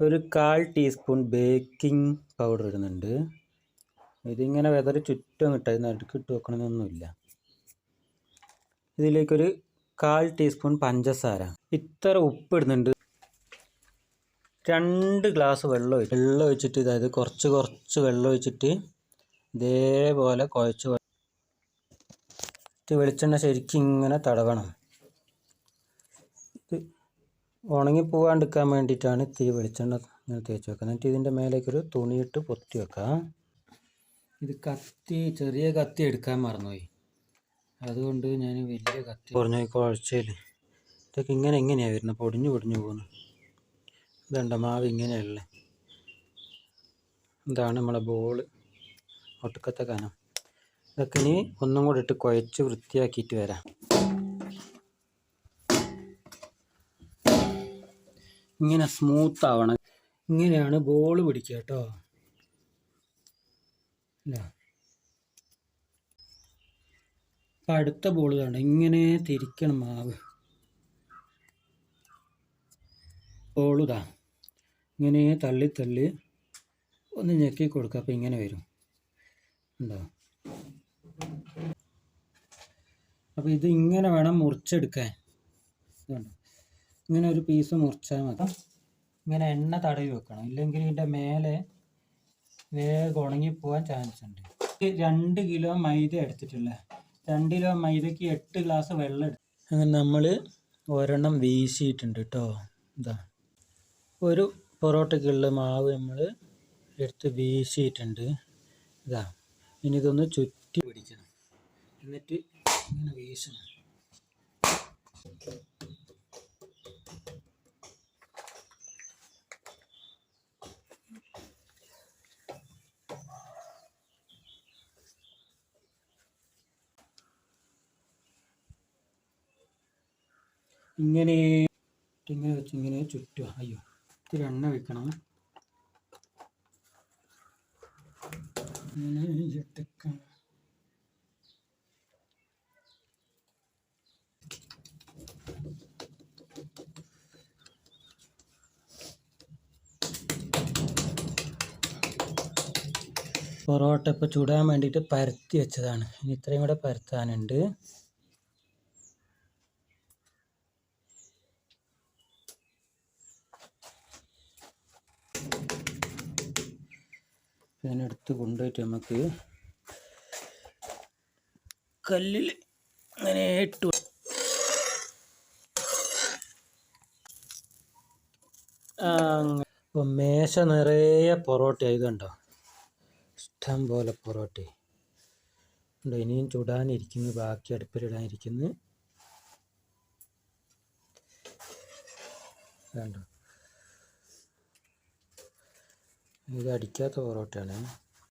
ഒരു കാൽ teaspoon baking powder ഇടുന്നുണ്ട്. ഇതിങ്ങനെ വെതറി ചുറ്റും കിട്ടും നടുക്ക് ഇട്ട് വെക്കണമെന്നൊന്നുമില്ല ഇതിലേക്കൊരു കാൽ ടീസ്പൂൺ പഞ്ചസാര. ഇത്ര ഉപ്പ് ഇടുന്നുണ്ട്. രണ്ട് ഗ്ലാസ് വെള്ളം ഒഴിച്ച് വെള്ളം ഒഴിച്ചിട്ട് ഇതായത് കുറച്ച് കുറച്ച് വെള്ളം ഒഴിച്ചിട്ട് ഇതേപോലെ കുഴച്ച് വെളിച്ചെണ്ണ ശരിക്കും ഇങ്ങനെ തടവണം. ഉണങ്ങി പോകാണ്ടിരിക്കാൻ വേണ്ടിയിട്ടാണ് ഇത്തിരി വെളിച്ചെണ്ണ ഇങ്ങനെ തേച്ച് വെക്കുക എന്നിട്ട് ഇതിന്റെ മേലേക്കൊരു തുണിയിട്ട് പൊത്തി വെക്കാം. ഇത് കത്തി ചെറിയ കത്തി എടുക്കാൻ മറന്നുപോയി. അതുകൊണ്ട് ഞാൻ വലിയ കത്തി പറഞ്ഞു കുഴച്ചതിൽ ഇതൊക്കെ ഇങ്ങനെ എങ്ങനെയാണ് വരുന്നത് പൊടിഞ്ഞു പൊടിഞ്ഞു പോകുന്നു ഇതുണ്ട മാവ് ഇങ്ങനെയല്ലേ? ഇതാണ് നമ്മളെ ബോൾ. ഒട്ടുക്കത്തെ കനം. ഇതൊക്കെ ഇനി ഒന്നും കൂടി ഇട്ട് കുഴച്ച് വൃത്തിയാക്കിയിട്ട് വരാം. ഇങ്ങനെ സ്മൂത്ത് ആവണം. ഇങ്ങനെയാണ് ബോൾ പിടിക്കുക കേട്ടോ. അല്ല അടുത്ത ബോൾ വേണ്ട ഇങ്ങനെ തിരിക്കണം മാവ്. ബോളുതാ ഇങ്ങനെ തള്ളി തള്ളി ഒന്ന് ഞെക്കി കൊടുക്കുക അപ്പം ഇങ്ങനെ വരും. ഉണ്ടോ? അപ്പോൾ ഇത് ഇങ്ങനെ വേണം മുറിച്ചെടുക്കാൻ. ഇതുണ്ട്? ഇങ്ങനെ ഒരു പീസ് മുറിച്ചാൽ മതി. ഇങ്ങനെ എണ്ണ തടവി വെക്കണം. ഇല്ലെങ്കിൽ ഇതിന്റെ മേലെ വേഗം ഉണങ്ങിപ്പോവാൻ ചാൻസ് ഉണ്ട്. രണ്ട് കിലോ മൈദ എടുത്തിട്ടുള്ളത് രണ്ട് കിലോ മൈദയ്ക്ക് എട്ട് ഗ്ലാസ് വെള്ളം എടുത്തു. അങ്ങനെ നമ്മൾ ഒരെണ്ണം വീശിയിട്ടുണ്ട് കേട്ടോ ഇതാ. ഒരു പൊറോട്ടയ്ക്കുള്ള മാവ് നമ്മൾ എടുത്ത് വീശിയിട്ടുണ്ട്. ഇതാ. ഇനി ഇതൊന്ന് ചുറ്റി പിടിക്കണം. എന്നിട്ട് ഇങ്ങനെ വീശണം. ഇങ്ങനെ ഇങ്ങനെ വെച്ച് ഇങ്ങനെ ചുറ്റുക. അയ്യോ ഇത്തിരി എണ്ണ വെക്കണം പൊറോട്ട ഇപ്പോൾ ചുടാൻ വേണ്ടിയിട്ട് പരത്തി വെച്ചതാണ്. ഇനി ഇത്രയും കൂടെ പരത്താനുണ്ട്. ഇതിനെടുത്ത് കൊണ്ടുപോയിട്ട് നമുക്ക് കല്ലിൽ അങ്ങനെ ഇട്ടു. അപ്പം മേശ നിറയെ പൊറോട്ട ഇതുണ്ടോ ഇഷ്ടം പോലെ പൊറോട്ട. ഉണ്ട് ഇനിയും ചുടാനിരിക്കുന്നു ബാക്കി അടുപ്പിലിടാനിരിക്കുന്നു. കണ്ടോ? ഇത് അടിക്കാത്ത പൊറോട്ടയാണ്.